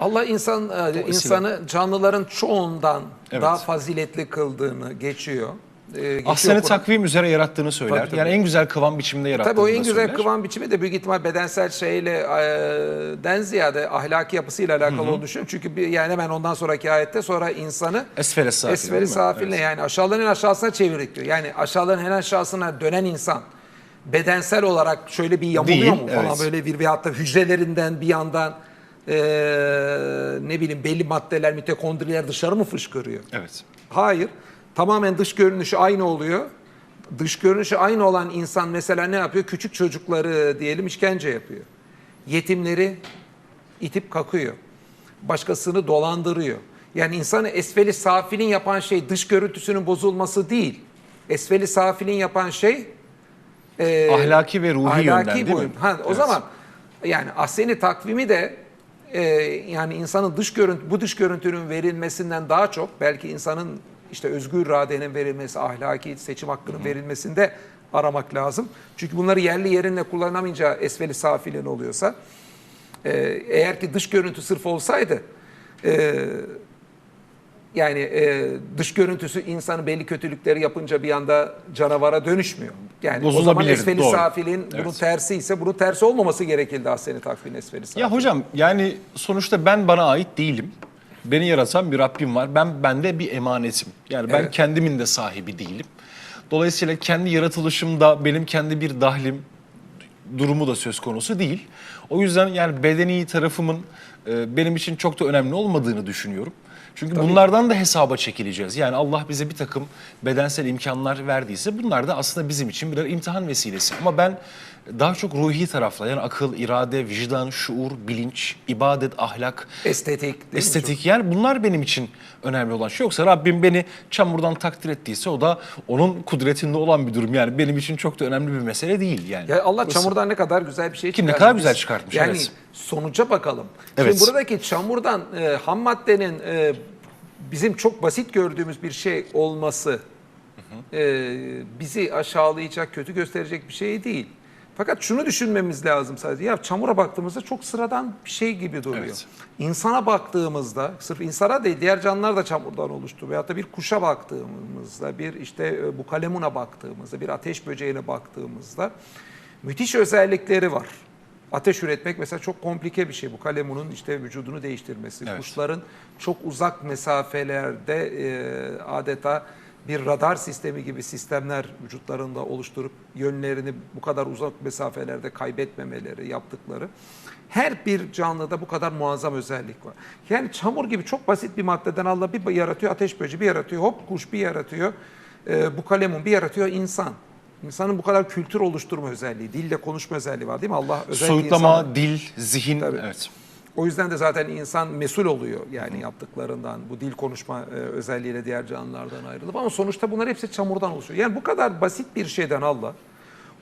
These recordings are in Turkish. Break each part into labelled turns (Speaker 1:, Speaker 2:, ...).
Speaker 1: Allah insan e, insanı canlıların çoğundan
Speaker 2: Evet.
Speaker 1: daha faziletli kıldığını geçiyor. E, Kur'an.
Speaker 2: takvim üzere yarattığını söyler.
Speaker 1: Tabii, tabii.
Speaker 2: Yani en güzel kıvam biçiminde yarattığını
Speaker 1: Tabii o en güzel
Speaker 2: söyler.
Speaker 1: kıvam biçimi de büyük ihtimal bedensel şeyle e, den ziyade ahlaki yapısıyla alakalı olduğunu düşünüyorum. Çünkü bir, yani hemen ondan sonraki ayette sonra insanı
Speaker 2: Esfele safile. değil
Speaker 1: esferi safiline
Speaker 2: Evet.
Speaker 1: yani aşağıların aşağısına çevirdik diyor. Yani aşağıların en aşağısına dönen insan bedensel olarak şöyle bir yamuluyor
Speaker 2: Değil,
Speaker 1: mu falan
Speaker 2: evet.
Speaker 1: böyle bir veyahut da hücrelerinden bir yandan e, ne bileyim belli maddeler mitokondriler dışarı mı fışkırıyor?
Speaker 2: Evet.
Speaker 1: Hayır. Tamamen dış görünüşü aynı oluyor. Dış görünüşü aynı olan insan mesela ne yapıyor? Küçük çocukları diyelim işkence yapıyor. Yetimleri itip kakıyor. Başkasını dolandırıyor. Yani insanı esfeli safilin yapan şey dış görüntüsünün bozulması değil. Esfeli safilin yapan şey e,
Speaker 2: Ahlaki ve ruhi yönden değil mi?
Speaker 1: Ha, o
Speaker 2: Evet.
Speaker 1: zaman yani ahseni takvimi de e, yani insanın dış görüntü bu dış görüntünün verilmesinden daha çok belki insanın işte özgür iradenin verilmesi, ahlaki seçim hakkının verilmesinde aramak lazım. Çünkü bunları yerli yerinde kullanamayınca esfeli safilin oluyorsa e, eğer ki dış görüntü sırf olsaydı e, yani e, dış görüntüsü insanı belli kötülükleri yapınca bir anda canavara dönüşmüyor. Yani o zaman
Speaker 2: Bozulabilir,
Speaker 1: esfeli
Speaker 2: doğru.
Speaker 1: safilin bunun
Speaker 2: Evet.
Speaker 1: tersi ise bunun tersi olmaması gerekildi ahseni takvin esfeli safil.
Speaker 2: Ya hocam yani sonuçta ben bana ait değilim. Beni yaratan bir Rabbim var. Ben bende bir emanetim. Yani ben
Speaker 1: Evet.
Speaker 2: kendimin de sahibi değilim. Dolayısıyla kendi yaratılışımda benim kendi bir dahlim durumu da söz konusu değil. O yüzden yani bedeni tarafımın e, benim için çok da önemli olmadığını düşünüyorum. Çünkü bunlardan da hesaba çekileceğiz. Yani Allah bize bir takım bedensel imkanlar verdiyse bunlar da aslında bizim için birer imtihan vesilesi. Ama ben daha çok ruhi tarafla yani akıl, irade, vicdan, şuur, bilinç, ibadet, ahlak,
Speaker 1: Estetik.
Speaker 2: estetik yani bunlar benim için önemli olan şey. Yoksa Rabbim beni çamurdan takdir ettiyse o da onun kudretinde olan bir durum. Yani benim için çok da önemli bir mesele değil yani.
Speaker 1: Ya Allah
Speaker 2: Burası-
Speaker 1: çamurdan ne kadar güzel bir şey
Speaker 2: Kim ne kadar güzel çıkartmış,
Speaker 1: Yani
Speaker 2: evet.
Speaker 1: Sonuca bakalım.
Speaker 2: Evet.
Speaker 1: Şimdi buradaki çamurdan e, ham maddenin e, bizim çok basit gördüğümüz bir şey olması e, bizi aşağılayacak, kötü gösterecek bir şey değil. Fakat şunu düşünmemiz lazım sadece. Ya çamura baktığımızda çok sıradan bir şey gibi duruyor.
Speaker 2: Evet.
Speaker 1: İnsana baktığımızda, sırf insana değil diğer canlılar da çamurdan oluştu. Veyahut da bir kuşa baktığımızda, bir işte e, bu kalemuna baktığımızda, bir ateş böceğine baktığımızda müthiş özellikleri var. Ateş üretmek mesela çok komplike bir şey. Bu kalemunun işte vücudunu değiştirmesi.
Speaker 2: Evet.
Speaker 1: Kuşların çok uzak mesafelerde e, adeta bir radar sistemi gibi sistemler vücutlarında oluşturup yönlerini bu kadar uzak mesafelerde kaybetmemeleri yaptıkları. Her bir canlıda bu kadar muazzam özellik var. Yani çamur gibi çok basit bir maddeden Allah bir yaratıyor, ateş böceği bir yaratıyor, hop kuş bir yaratıyor, e, bu kalemun bir yaratıyor insan. İnsanın bu kadar kültür oluşturma özelliği, dille konuşma özelliği var değil mi? Allah özellikle
Speaker 2: Soyutlama,
Speaker 1: insana-
Speaker 2: dil, zihin.
Speaker 1: Tabii.
Speaker 2: Evet.
Speaker 1: o yüzden de zaten insan mesul oluyor yani yaptıklarından. Bu dil konuşma e, özelliğiyle diğer canlılardan ayrılıp. Ama sonuçta bunlar hepsi çamurdan oluşuyor. Yani bu kadar basit bir şeyden Allah,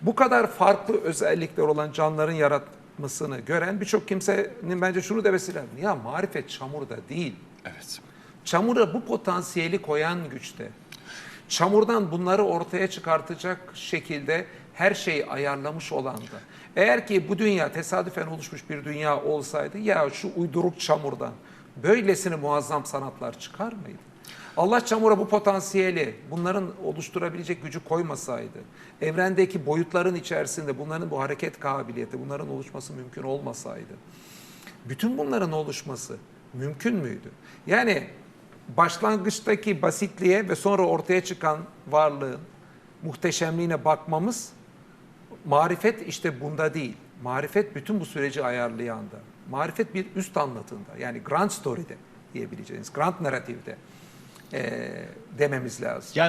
Speaker 1: bu kadar farklı özellikler olan canlıların yaratmasını gören birçok kimsenin bence şunu demesi lazım. Ya marifet çamurda değil.
Speaker 2: Evet.
Speaker 1: Çamura bu potansiyeli koyan güçte. Çamurdan bunları ortaya çıkartacak şekilde her şeyi ayarlamış olan da. Eğer ki bu dünya tesadüfen oluşmuş bir dünya olsaydı ya şu uyduruk çamurdan böylesine muazzam sanatlar çıkar mıydı? Allah çamura bu potansiyeli, bunların oluşturabilecek gücü koymasaydı, evrendeki boyutların içerisinde bunların bu hareket kabiliyeti, bunların oluşması mümkün olmasaydı, bütün bunların oluşması mümkün müydü? Yani başlangıçtaki basitliğe ve sonra ortaya çıkan varlığın muhteşemliğine bakmamız marifet işte bunda değil. Marifet bütün bu süreci ayarlayanda. Marifet bir üst anlatında yani grand story'de diyebileceğiniz, grand narratifde eee dememiz lazım.
Speaker 2: Yani